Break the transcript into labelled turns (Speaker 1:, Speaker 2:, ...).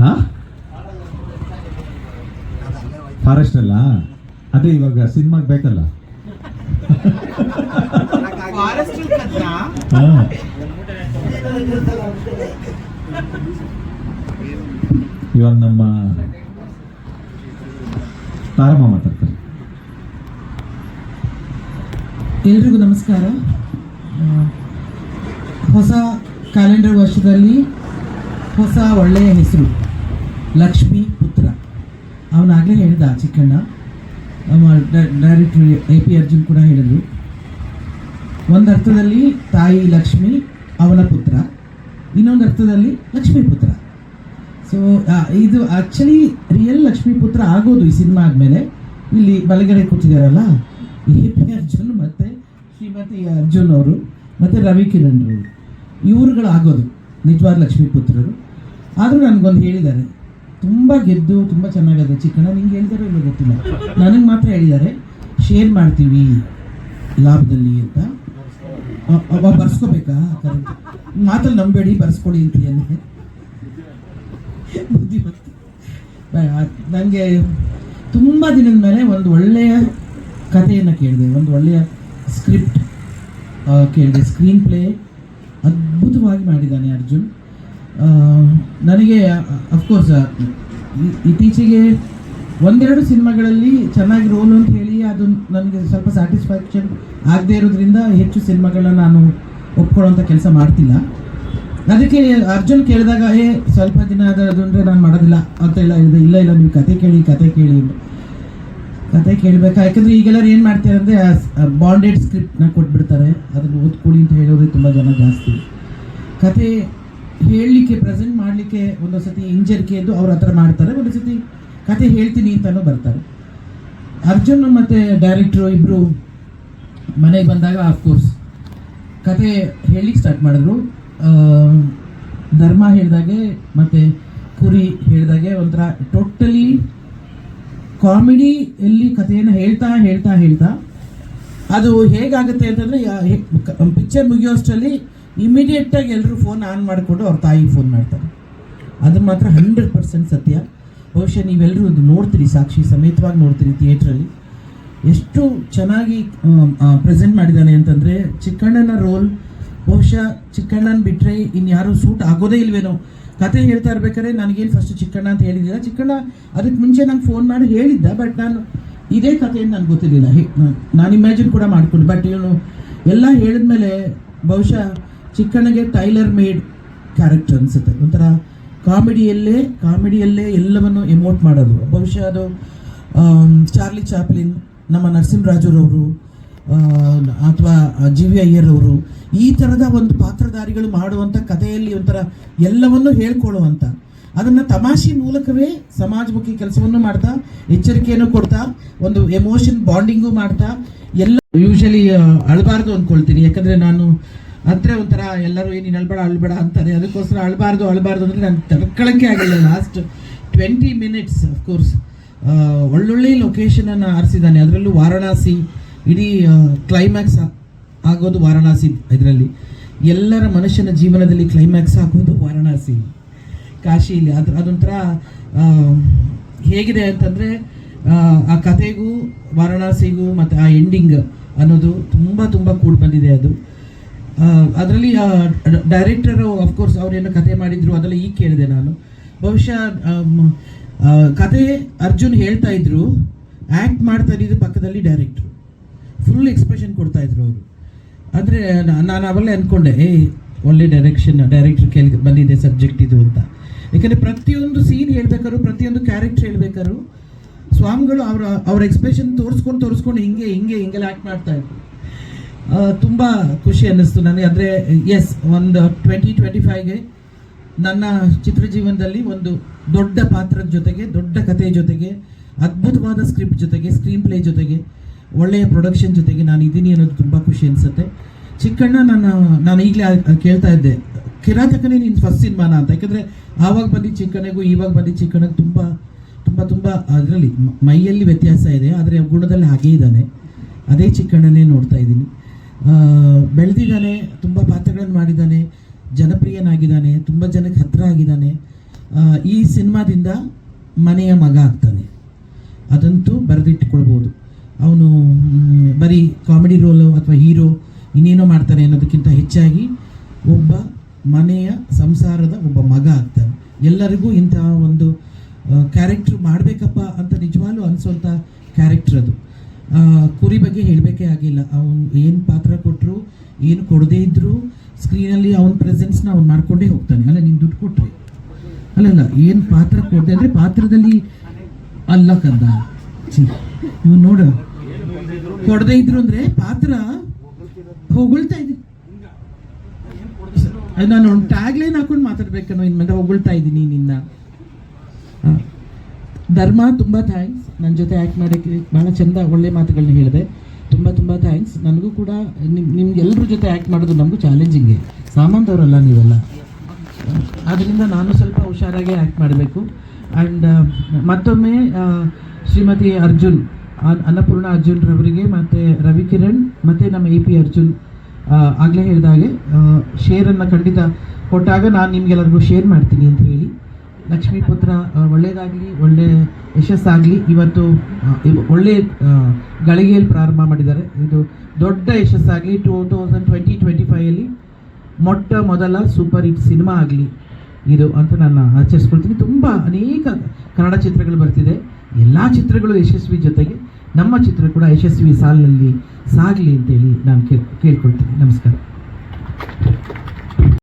Speaker 1: ಹಾ? ಫಾರೆಸ್ಟ್ ಅಲ್ಲ? ಅದೇ ಇವಾಗ ಸಿನಿಮಾಗೆ ಬೇಕಲ್ಲ. ಇವಾಗ ನಮ್ಮ ತಾರಮ್ಮ ಮಾತಾಡ್ತಾರೆ.
Speaker 2: ಎಲ್ರಿಗೂ ನಮಸ್ಕಾರ. ಹೊಸ ಕ್ಯಾಲೆಂಡರ್ ವರ್ಷದಲ್ಲಿ ಹೊಸ ಒಳ್ಳೆಯ ಹೆಸರು. ಲಕ್ಷ್ಮೀ ಪುತ್ರ. ಅವನಾಗಲೇ ಹೇಳಿದ Chikkanna. Director A P Arjun ಕೂಡ ಹೇಳಿದರು. ಒಂದು ಅರ್ಥದಲ್ಲಿ ತಾಯಿ ಲಕ್ಷ್ಮಿ, ಅವನ ಪುತ್ರ. ಇನ್ನೊಂದು ಅರ್ಥದಲ್ಲಿ ಲಕ್ಷ್ಮೀ ಪುತ್ರ. ಸೊ ಇದು ಆ್ಯಕ್ಚುಲಿ ರಿಯಲ್ ಲಕ್ಷ್ಮೀ ಪುತ್ರ ಆಗೋದು ಈ ಸಿನಿಮಾ ಆದಮೇಲೆ. ಇಲ್ಲಿ ಬಲಗಡೆ ಕೂತಿದ್ದಾರಲ್ಲ ಎ ಪಿ ಅರ್ಜುನ್ ಮತ್ತು ಶ್ರೀಮತಿ ಅರ್ಜುನ್ ಅವರು, ಮತ್ತು ರವಿ ಕಿರಣ್ ಅವರು ಇವರುಗಳಾಗೋದು ನಿಜವಾದ ಲಕ್ಷ್ಮೀ ಪುತ್ರರು. ಆದರೂ ನನಗೊಂದು ಹೇಳಿದ್ದಾರೆ. ತುಂಬ ಗೆದ್ದು ತುಂಬ ಚೆನ್ನಾಗಿದೆ. ಚಿಕ್ಕಣ್ಣ, ನಿಂಗೆ ಹೇಳ್ತಾರೆ ಇಲ್ಲ ಗೊತ್ತಿಲ್ಲ. ನನಗೆ ಮಾತ್ರ ಹೇಳಿದ್ದಾರೆ ಶೇರ್ ಮಾಡ್ತೀವಿ ಲಾಭದಲ್ಲಿ ಅಂತ. ಬರ್ಸ್ಕೋಬೇಕಾ? ಮಾತಲ್ಲಿ ನಂಬೇಡಿ ಬರ್ಸ್ಕೊಳ್ಳಿ ಅಂತ ಬುದ್ಧಿಮತ್ತೆ ನನಗೆ ತುಂಬ ದಿನದ ಮೇಲೆ ಒಂದು ಒಳ್ಳೆಯ ಕಥೆಯನ್ನು ಕೇಳಿದೆ. ಒಂದು ಒಳ್ಳೆಯ ಸ್ಕ್ರಿಪ್ಟ್ ಕೇಳಿದೆ. ಸ್ಕ್ರೀನ್ ಪ್ಲೇ ಅದ್ಭುತವಾಗಿ ಮಾಡಿದ್ದಾನೆ ಅರ್ಜುನ್. ನನಗೆ ಅಫ್ಕೋರ್ಸ್ ಇತ್ತೀಚೆಗೆ ಒಂದೆರಡು ಸಿನಿಮಾಗಳಲ್ಲಿ ಚೆನ್ನಾಗಿ ರೋಲ್ ಅಂತ ಹೇಳಿ ಅದು ನನಗೆ ಸ್ವಲ್ಪ ಸ್ಯಾಟಿಸ್ಫ್ಯಾಕ್ಷನ್ ಆಗದೆ ಇರೋದ್ರಿಂದ ಹೆಚ್ಚು ಸಿನಿಮಾಗಳನ್ನ ನಾನು ಒಪ್ಕೊಳ್ಳೋಂಥ ಕೆಲಸ ಮಾಡ್ತಿಲ್ಲ. ಅದಕ್ಕೆ ಅರ್ಜುನ್ ಕೇಳಿದಾಗ, ಏ, ಸ್ವಲ್ಪ ದಿನ ಅದು ಅಂದರೆ ನಾನು ಮಾಡೋದಿಲ್ಲ ಅಂತ ಇಲ್ಲ ಇಲ್ಲ ಇಲ್ಲ, ನೀವು ಕತೆ ಕೇಳಿ ಕತೆ ಕೇಳಿ. ಕತೆ ಕೇಳಬೇಕಾ? ಯಾಕಂದರೆ ಈಗೆಲ್ಲರೂ ಏನು ಮಾಡ್ತಾರೆ ಅಂದರೆ ಬಾಂಡೆಡ್ ಸ್ಕ್ರಿಪ್ಟ್ನ ಕೊಟ್ಬಿಡ್ತಾರೆ. ಅದನ್ನು ಓದ್ಕೊಳ್ಳಿ ಅಂತ ಹೇಳೋದೇ ತುಂಬ ಜನ ಜಾಸ್ತಿ. ಕತೆ ಹೇಳಲಿಕ್ಕೆ ಪ್ರೆಸೆಂಟ್ ಮಾಡಲಿಕ್ಕೆ ಒಂದೊಂದು ಸತಿ ಹಿಂಜರಿಕೆ ಎಂದು ಅವ್ರ ಹತ್ರ ಮಾಡ್ತಾರೆ. ಒಂದು ಸತಿ ಕತೆ ಹೇಳ್ತೀನಿ ಅಂತಲೂ ಬರ್ತಾರೆ. ಅರ್ಜುನ್ ಮತ್ತು ಡೈರೆಕ್ಟ್ರು ಇಬ್ಬರು ಮನೆಗೆ ಬಂದಾಗ ಅಫ್ಕೋರ್ಸ್ ಕತೆ ಹೇಳಲಿಕ್ಕೆ ಸ್ಟಾರ್ಟ್ ಮಾಡಿದ್ರು. ಧರ್ಮ ಹೇಳಿದಾಗೆ ಮತ್ತು ಕುರಿ ಹೇಳಿದಾಗೆ ಒಂಥರ ಟೋಟಲಿ ಕಾಮಿಡಿ ಎಲ್ಲಿ ಕಥೆಯನ್ನು ಹೇಳ್ತಾ ಹೇಳ್ತಾ ಹೇಳ್ತಾ. ಅದು ಹೇಗಾಗುತ್ತೆ ಅಂತಂದರೆ ಪಿಕ್ಚರ್ ಮುಗಿಯೋಷ್ಟರಲ್ಲಿ ಇಮಿಡಿಯೇಟಾಗಿ ಎಲ್ಲರೂ ಫೋನ್ ಆನ್ ಮಾಡಿಕೊಂಡು ಅವ್ರ ತಾಯಿಗೆ ಫೋನ್ ಮಾಡ್ತಾರೆ. ಅದು ಮಾತ್ರ ಹಂಡ್ರೆಡ್ ಪರ್ಸೆಂಟ್ ಸತ್ಯ. ಬಹುಶಃ ನೀವೆಲ್ಲರೂ ಅದು ನೋಡ್ತೀರಿ, ಸಾಕ್ಷಿ ಸಮೇತವಾಗಿ ನೋಡ್ತೀರಿ ಥಿಯೇಟ್ರಲ್ಲಿ ಎಷ್ಟು ಚೆನ್ನಾಗಿ ಪ್ರೆಸೆಂಟ್ ಮಾಡಿದ್ದಾನೆ ಅಂತಂದರೆ ಚಿಕ್ಕಣ್ಣನ ರೋಲ್ ಬಹುಶಃ ಚಿಕ್ಕಣ್ಣನ ಬಿಟ್ಟರೆ ಇನ್ಯಾರೂ ಸೂಟ್ ಆಗೋದೇ ಇಲ್ವೇನೋ. ಕತೆ ಹೇಳ್ತಾ ಇರ್ಬೇಕಾದ್ರೆ ನನಗೇನು ಫಸ್ಟ್ ಚಿಕ್ಕಣ್ಣ ಅಂತ ಹೇಳಿದ್ದಿಲ್ಲ. ಚಿಕ್ಕಣ್ಣ ಅದಕ್ಕೆ ಮುಂಚೆ ನಂಗೆ ಫೋನ್ ಮಾಡಿ ಹೇಳಿದ್ದ ಬಟ್ ನಾನು ಇದೇ ಕಥೆಯನ್ನು ನನಗೆ ಗೊತ್ತಿರಲಿಲ್ಲ. ನಾನು ಇಮ್ಯಾಜಿನ್ ಕೂಡ ಮಾಡಿಕೊಂಡು. ಬಟ್ ಇವನು ಎಲ್ಲ ಹೇಳಿದ್ಮೇಲೆ ಬಹುಶಃ ಚಿಕ್ಕಣ್ಣಗೆ ಟೈಲರ್ ಮೇಡ್ ಕ್ಯಾರೆಕ್ಟರ್ ಅನಿಸುತ್ತೆ. ಒಂಥರ ಕಾಮಿಡಿಯಲ್ಲೇ ಕಾಮಿಡಿಯಲ್ಲೇ ಎಲ್ಲವನ್ನು ಎಮೋಟ್ ಮಾಡೋದು. ಬಹುಶಃ ಅದು ಚಾರ್ಲಿ ಚಾಪ್ಲಿನ್ ನಮ್ಮ ನರಸಿಂಹರಾಜುರವರು ಅಥವಾ ಜಿ ವಿ ಅಯ್ಯರವರು ಈ ಥರದ ಒಂದು ಪಾತ್ರಧಾರಿಗಳು ಮಾಡುವಂಥ ಕಥೆಯಲ್ಲಿ ಒಂಥರ ಎಲ್ಲವನ್ನೂ ಹೇಳ್ಕೊಳ್ಳುವಂಥ ಅದನ್ನು ತಮಾಷೆ ಮೂಲಕವೇ ಸಮಾಜಮುಖಿ ಕೆಲಸವನ್ನು ಮಾಡ್ತಾ, ಎಚ್ಚರಿಕೆಯನ್ನು ಕೊಡ್ತಾ, ಒಂದು ಎಮೋಷನ್ ಬಾಂಡಿಂಗು ಮಾಡ್ತಾ, ಎಲ್ಲ ಯೂಶಲಿ ಅಳಬಾರ್ದು ಅಂದ್ಕೊಳ್ತೀನಿ ಯಾಕಂದರೆ ನಾನು ಅಂದರೆ ಒಂಥರ ಎಲ್ಲರೂ ಏನು ಅಳ್ಬೇಡ ಅಳ್ಬೇಡ ಅಂತಾರೆ. ಅದಕ್ಕೋಸ್ಕರ ಅಳಬಾರ್ದು ಅಳಬಾರ್ದು ಅಂದರೆ ನಾನು ತಡ್ಕೊಳಕ್ಕೆ ಆಗಿಲ್ಲ. ಲಾಸ್ಟ್ ಟ್ವೆಂಟಿ ಮಿನಿಟ್ಸ್ ಅಫ್ಕೋರ್ಸ್ ಒಳ್ಳೊಳ್ಳೆ ಲೊಕೇಶನನ್ನು ಆರಿಸಿದ್ದಾನೆ. ಅದರಲ್ಲೂ ವಾರಣಾಸಿ, ಇಡೀ ಕ್ಲೈಮ್ಯಾಕ್ಸ್ ಆಗೋದು ವಾರಣಾಸಿ ಇದರಲ್ಲಿ. ಎಲ್ಲರ ಮನುಷ್ಯನ ಜೀವನದಲ್ಲಿ ಕ್ಲೈಮ್ಯಾಕ್ಸ್ ಆಗೋದು ವಾರಣಾಸಿ. ಕಾಶಿಲಿ ಅದ್ರ ಅದೊಂಥರ ಹೇಗಿದೆ ಅಂತಂದರೆ, ಆ ಕಥೆಗೂ, ವಾರಣಾಸಿಗೂ ಮತ್ತು ಆ ಎಂಡಿಂಗ್ ಅನ್ನೋದು ತುಂಬ ತುಂಬ ಕೂಡ್ ಬಂದಿದೆ ಅದು. ಅದರಲ್ಲಿ ಡೈರೆಕ್ಟರು ಅಫ್ಕೋರ್ಸ್ ಅವರೇನು ಕತೆ ಮಾಡಿದ್ರು, ಅದೆಲ್ಲ ಈಗ ಕೇಳಿದೆ ನಾನು. ಬಹುಶಃ ಕತೆ ಅರ್ಜುನ್ ಹೇಳ್ತಾ ಇದ್ರು ಆ್ಯಕ್ಟ್ ಮಾಡ್ತಾ ಇದ್ದಿದ್ದು ಪಕ್ಕದಲ್ಲಿ ಡೈರೆಕ್ಟ್ರು ಫುಲ್ ಎಕ್ಸ್ಪ್ರೆಷನ್ ಕೊಡ್ತಾ ಇದ್ರು ಅವರು. ಅಂದರೆ ನಾನು ಅವೆಲ್ಲ ಅಂದ್ಕೊಂಡೆ ಏ, ಒಳ್ಳೆ ಡೈರೆಕ್ಷನ್ ಡೈರೆಕ್ಟ್ರ್ ಕೇಳಿ ಬಂದಿದೆ ಸಬ್ಜೆಕ್ಟ್ ಇದು ಅಂತ. ಯಾಕಂದರೆ ಪ್ರತಿಯೊಂದು ಸೀನ್ ಹೇಳ್ಬೇಕಾದ್ರು, ಪ್ರತಿಯೊಂದು ಕ್ಯಾರೆಕ್ಟರ್ ಹೇಳ್ಬೇಕಾದ್ರು, ಸ್ವಾಮಿಗಳು ಅವರ, ಅವ್ರ ಎಕ್ಸ್ಪ್ರೆಷನ್ ತೋರಿಸ್ಕೊಂಡು ತೋರಿಸ್ಕೊಂಡು ಹಿಂಗೆ ಹಿಂಗೆ, ಹಿಂಗೆಲ್ಲ ಆ್ಯಕ್ಟ್ ಮಾಡ್ತಾ ಇದ್ರು. ತುಂಬ ಖುಷಿ ಅನ್ನಿಸ್ತು ನನಗೆ. ಅಂದರೆ ಎಸ್ ಒಂದು ಟ್ವೆಂಟಿ ಟ್ವೆಂಟಿ ಫೈವ್ಗೆ ನನ್ನ ಚಿತ್ರ ಜೀವನದಲ್ಲಿ ಒಂದು ದೊಡ್ಡ ಪಾತ್ರದ ಜೊತೆಗೆ, ದೊಡ್ಡ ಕಥೆಯ ಜೊತೆಗೆ, ಅದ್ಭುತವಾದ ಸ್ಕ್ರಿಪ್ಟ್ ಜೊತೆಗೆ ಸ್ಕ್ರೀನ್ ಪ್ಲೇ ಜೊತೆಗೆ, ಒಳ್ಳೆಯ ಪ್ರೊಡಕ್ಷನ್ ಜೊತೆಗೆ ನಾನು ಇದ್ದೀನಿ ಅನ್ನೋದು ತುಂಬ ಖುಷಿ ಅನಿಸುತ್ತೆ. ಚಿಕ್ಕಣ್ಣ ನಾನು ನಾನು ಈಗಲೇ ಕೇಳ್ತಾ ಇದ್ದೆ, ಕಿರಾತಕನೇ ನೀನು ಫಸ್ಟ್ ಸಿನಿಮಾನ ಅಂತ? ಯಾಕಂದರೆ, ಆವಾಗ ಬಂದಿದ್ದ ಚಿಕ್ಕಣ್ಣಗೂ ಇವಾಗ ಬಂದಿದ್ದ ಚಿಕ್ಕಣ್ಣಗೆ ತುಂಬ ತುಂಬ ತುಂಬ, ಅದರಲ್ಲಿ ಮೈಯಲ್ಲಿ ವ್ಯತ್ಯಾಸ ಇದೆ. ಆದರೆ ಗುಣದಲ್ಲಿ ಹಾಗೇ ಇದ್ದಾನೆ. ಅದೇ ಚಿಕ್ಕಣ್ಣನೇ ನೋಡ್ತಾ ಇದ್ದೀನಿ. ಬೆಳೆದಿದ್ದಾನೆ, ತುಂಬ ಪಾತ್ರಗಳನ್ನು ಮಾಡಿದ್ದಾನೆ, ಜನಪ್ರಿಯನಾಗಿದ್ದಾನೆ, ತುಂಬ ಜನಕ್ಕೆ ಹತ್ತಿರ ಆಗಿದ್ದಾನೆ ಈ ಸಿನಿಮಾದಿಂದ ಮನೆಯ ಮಗ ಆಗ್ತಾನೆ. ಅದಂತೂ ಬರೆದಿಟ್ಟುಕೊಳ್ಬೋದು. ಅವನು ಬರೀ ಕಾಮಿಡಿ ರೋಲು ಅಥವಾ ಹೀರೋ ಇನ್ನೇನೋ ಮಾಡ್ತಾನೆ ಅನ್ನೋದಕ್ಕಿಂತ ಹೆಚ್ಚಾಗಿ ಒಬ್ಬ ಮನೆಯ ಸಂಸಾರದ ಒಬ್ಬ ಮಗ ಆಗ್ತಾನೆ. ಎಲ್ಲರಿಗೂ ಇಂತಹ ಒಂದು ಕ್ಯಾರೆಕ್ಟ್ರ್ ಮಾಡಬೇಕಪ್ಪ ಅಂತ ನಿಜವಾಗ್ಲೂ ಅನಿಸೋಂಥ ಕ್ಯಾರೆಕ್ಟ್ರ್ ಅದು. ಕುರಿ ಬಗ್ಗೆ ಹೇಳಬೇಕೇ ಆಗಿಲ್ಲ. ಅವನು ಏನು ಪಾತ್ರ ಕೊಟ್ಟರು ಏನು ಕೊಡದೇ ಇದ್ದರೂ ಸ್ಕ್ರೀನಲ್ಲಿ ಅವನ ಪ್ರೆಸೆನ್ಸ್ನ ಅವ್ನು ಮಾಡ್ಕೊಂಡೇ ಹೋಗ್ತಾನೆ. ಅಲ್ಲ, ನೀನು ದುಡ್ಡು ಕೊಟ್ರಿ. ಅಲ್ಲಲ್ಲ ಏನು ಪಾತ್ರ ಕೊಡದೆ ಅಂದರೆ ಪಾತ್ರದಲ್ಲಿ ಅಲ್ಲ ಕಂದ. ಇವ್ ನೋಡ. ಕೊಡದೇ ಇದ್ರು ಅಂದರೆ ಪಾತ್ರ ಹೊಗಳ್ತಾ ಇದ್ದೀನಿ ನಾನು ಟ್ಯಾಗ್ಲೈನ್ ಹಾಕೊಂಡು ಮಾತಾಡ್ಬೇಕನ್ನೋ ಇನ್ಮೇಲೆ ಹೊಗಳ್ತಾ ಇದ್ದೀನಿ ನಿನ್ನ. ಧರ್ಮ ತುಂಬ ಥ್ಯಾಂಕ್ಸ್ ನನ್ನ ಜೊತೆ ಆ್ಯಕ್ಟ್ ಮಾಡೋಕ್ಕೆ ಭಾಳ ಚೆಂದ ಒಳ್ಳೆ ಮಾತುಗಳನ್ನ ಹೇಳಿದೆ. ತುಂಬ ತುಂಬ ಥ್ಯಾಂಕ್ಸ್ ನನಗೂ ಕೂಡ ನಿಮ್ಗೆ ಎಲ್ಲರ ಜೊತೆ ಆ್ಯಕ್ಟ್ ಮಾಡೋದು ನಮಗೂ ಚಾಲೆಂಜಿಂಗೆ ಸಾಮಾನ್ಯದವರಲ್ಲ ನೀವೆಲ್ಲ? ಆದ್ದರಿಂದ ನಾನು ಸ್ವಲ್ಪ ಹುಷಾರಾಗಿ ಆ್ಯಕ್ಟ್ ಮಾಡಬೇಕು. ಆ್ಯಂಡ್ ಮತ್ತೊಮ್ಮೆ ಶ್ರೀಮತಿ ಅರ್ಜುನ್ ಅನ್ನಪೂರ್ಣ ಅರ್ಜುನ್ ರವರಿಗೆ, ಮತ್ತು ರವಿಕಿರಣ್, ಮತ್ತು ನಮ್ಮ ಎ ಪಿ ಅರ್ಜುನ್ ಆಗಲೇ ಹೇಳಿದ ಹಾಗೆ ಶೇರನ್ನು ಖಂಡಿತ ಕೊಟ್ಟಾಗ ನಾನು ನಿಮಗೆಲ್ಲರಿಗೂ ಶೇರ್ ಮಾಡ್ತೀನಿ ಅಂತ ಹೇಳಿ. ಲಕ್ಷ್ಮೀಪುತ್ರ ಪುತ್ರ ಒಳ್ಳೆಯದಾಗಲಿ ಒಳ್ಳೆ ಯಶಸ್ಸಾಗಲಿ ಇವತ್ತು ಒಳ್ಳೆ ಗಳಿಗೆಯಲ್ಲಿ ಪ್ರಾರಂಭ ಮಾಡಿದ್ದಾರೆ. ಇದು ದೊಡ್ಡ ಯಶಸ್ಸಾಗಲಿ ಟೂ ತೌಸಂಡ್ ಟ್ವೆಂಟಿ ಟ್ವೆಂಟಿ ಫೈವಲ್ಲಿ ಮೊಟ್ಟ ಮೊದಲ ಸೂಪರ್ ಹಿಟ್ ಸಿನಿಮಾ ಆಗಲಿ ಇದು ಅಂತ ನಾನು ಆಚರಿಸ್ಕೊಳ್ತೀನಿ. ತುಂಬ ಅನೇಕ ಕನ್ನಡ ಚಿತ್ರಗಳು ಬರ್ತಿದೆ. ಎಲ್ಲ ಚಿತ್ರಗಳು ಯಶಸ್ವಿ ಜೊತೆಗೆ ನಮ್ಮ ಚಿತ್ರ ಕೂಡ ಯಶಸ್ವಿ ಸಾಲಿನಲ್ಲಿ ಸಾಗಲಿ ಅಂತೇಳಿ ನಾನು ಕೇಳ್, ಕೇಳ್ಕೊಳ್ತೀನಿ. ನಮಸ್ಕಾರ.